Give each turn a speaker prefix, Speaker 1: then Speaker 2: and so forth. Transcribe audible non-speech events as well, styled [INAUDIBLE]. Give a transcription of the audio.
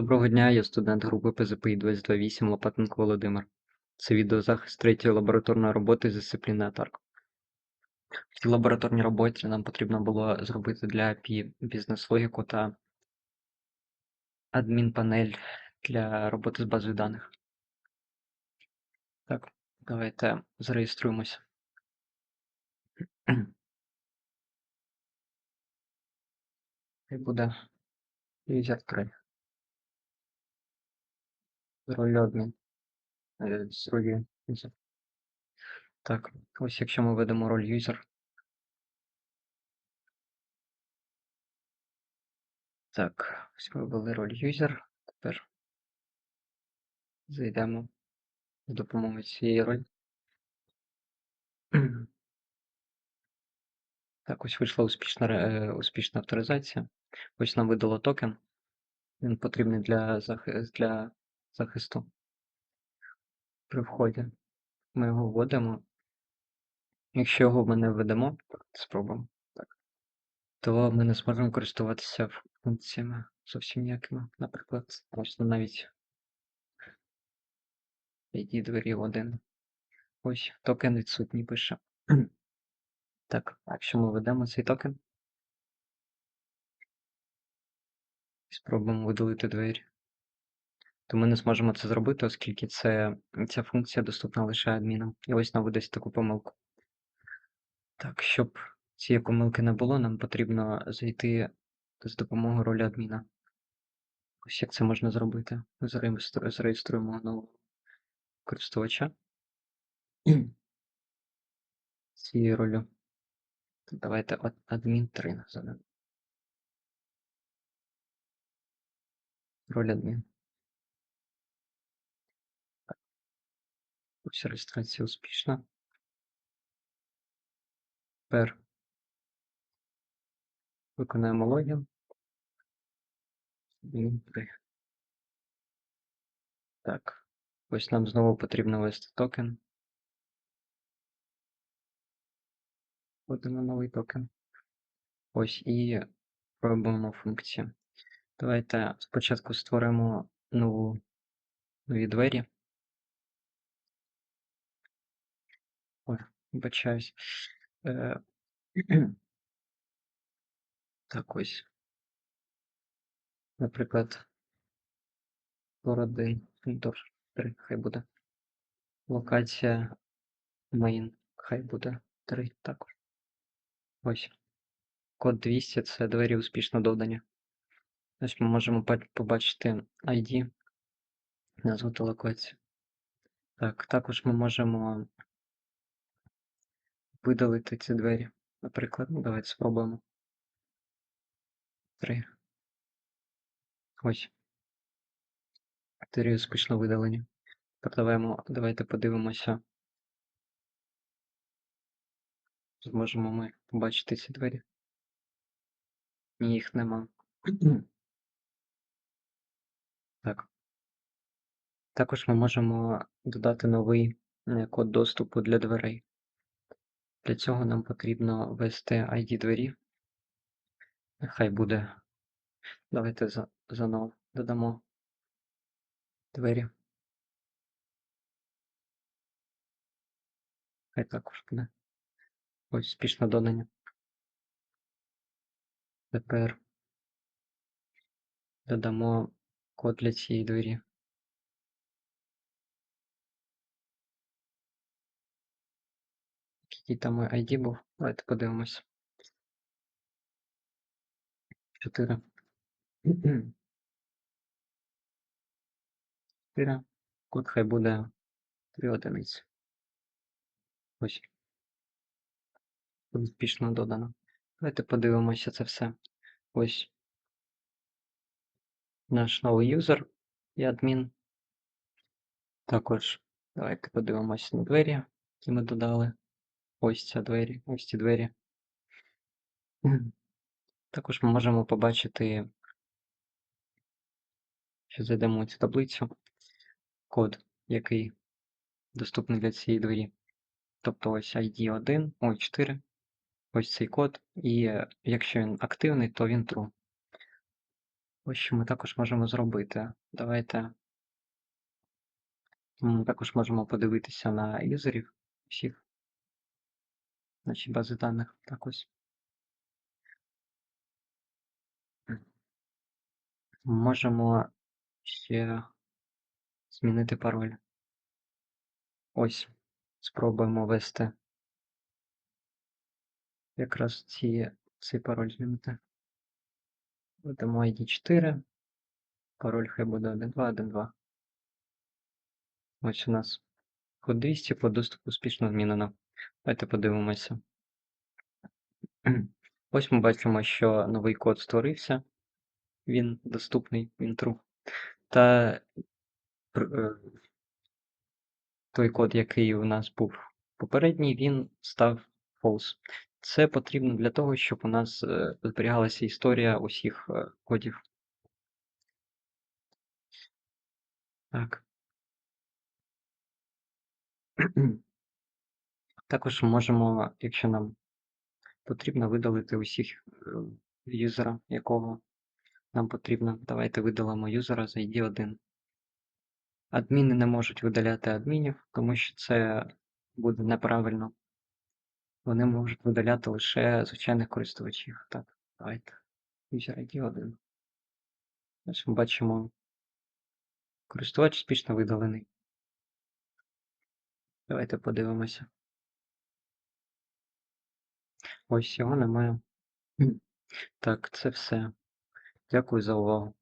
Speaker 1: Доброго дня, я студент групи ПЗПІ 228 Лопатенко Володимир. Це відеозахист третьої лабораторної роботи з дисципліни АТАРК. В цій лабораторній роботі нам потрібно було зробити для API бізнес-логіку та адмінпанель для роботи з базою даних. Так, давайте зареєструємося. І буде user 3. Ролі адмін. Е, user. Так, ось якщо ми ведемо роль user. Так, ось ми ввели роль user. Тепер зайдемо з допомогою цієї ролі. Так, ось вийшла успішна, е, успішна авторизація. Ось нам видало токен. Він потрібний для, для захисту. При вході ми його вводимо. Якщо його ми не введемо, спробуємо, так, то ми не зможемо користуватися функціями зовсім ніякими. Наприклад, ось навіть ID двері 1. Ось токен відсутній пише. [CLEARS THROAT] Так, якщо ми введемо цей токен, спробуємо видалити двері, то ми не зможемо це зробити, оскільки це, ця функція доступна лише адмінам. І ось нам видасть таку помилку. Так, щоб цієї помилки не було, нам потрібно зайти з допомогою ролі адміна. Ось як це можна зробити. Зареєструємо нового користувача. Цією ролью. Давайте адмін 3 назовемо. Роль адмін. Ось реєстрація успішна. Тепер виконаємо логін. Так. Ось нам знову потрібно ввести токен. Вводимо новий токен. Ось і пробуємо функцію. Давайте спочатку створимо нову, нові двері. Ой, вибачаюсь. Е, так ось. Наприклад, Флоридей, Фінтор 3, хай буде. Локація main, хай буде 3 також. Ось. Код 200 це двері успішно додані. Ось ми можемо побачити ID, назву та локацію. Так, також ми можемо видалити ці двері. Наприклад, ну, давайте спробуємо. 3. Ось. Двері успішно видалені. Тепер даваємо, давайте подивимося. Зможемо ми побачити ці двері. Ні, їх нема. [CLEARS THROAT] Так. Також ми можемо додати новий е, код доступу для дверей. Для цього нам потрібно ввести ID двері. Хай буде. Давайте за, заново додамо двері. Хай також буде. Ось успішно додання. Тепер додамо код для цієї двері. Який там ID був? Давайте подивимось. 4. 4. Код хай буде 3 одиниці. Ось. Успішно додано. Давайте подивимося це все. Ось наш новий юзер і адмін. Також давайте подивимося на двері, які ми додали. Ось ця двері, ось ці двері. Також ми можемо побачити, що зайдемо цю таблицю, код, який доступний для цієї двері. Тобто ось ID 1, ой, 4, ось цей код, і е, якщо він активний, то він true. Ось що ми також можемо зробити. Давайте. Ми також можемо подивитися на юзерів всіх. Наші бази даних. Так ось. Можемо ще змінити пароль. Ось. Спробуємо ввести якраз ці, цей пароль змінити. Введемо ID 4. Пароль хай буде 1212. Ось у нас код 200 по доступу успішно змінено. Давайте подивимося. [CLEARS THROAT] Ось ми бачимо, що новий код створився. Він доступний, він true. Та е, той код, який у нас був попередній, він став false. Це потрібно для того, щоб у нас е, зберігалася історія усіх е, кодів. Так. [CLEARS THROAT] Також можемо, якщо нам потрібно, видалити усіх е, юзера, якого нам потрібно. Давайте видалимо юзера з ID 1. Адміни не можуть видаляти адмінів, тому що це буде неправильно. Вони можуть видаляти лише звичайних користувачів. Так, давайте. User ID 1. Ось ми бачимо. Користувач успішно видалений. Давайте подивимося. Ось його немає. Так, це все. Дякую за увагу.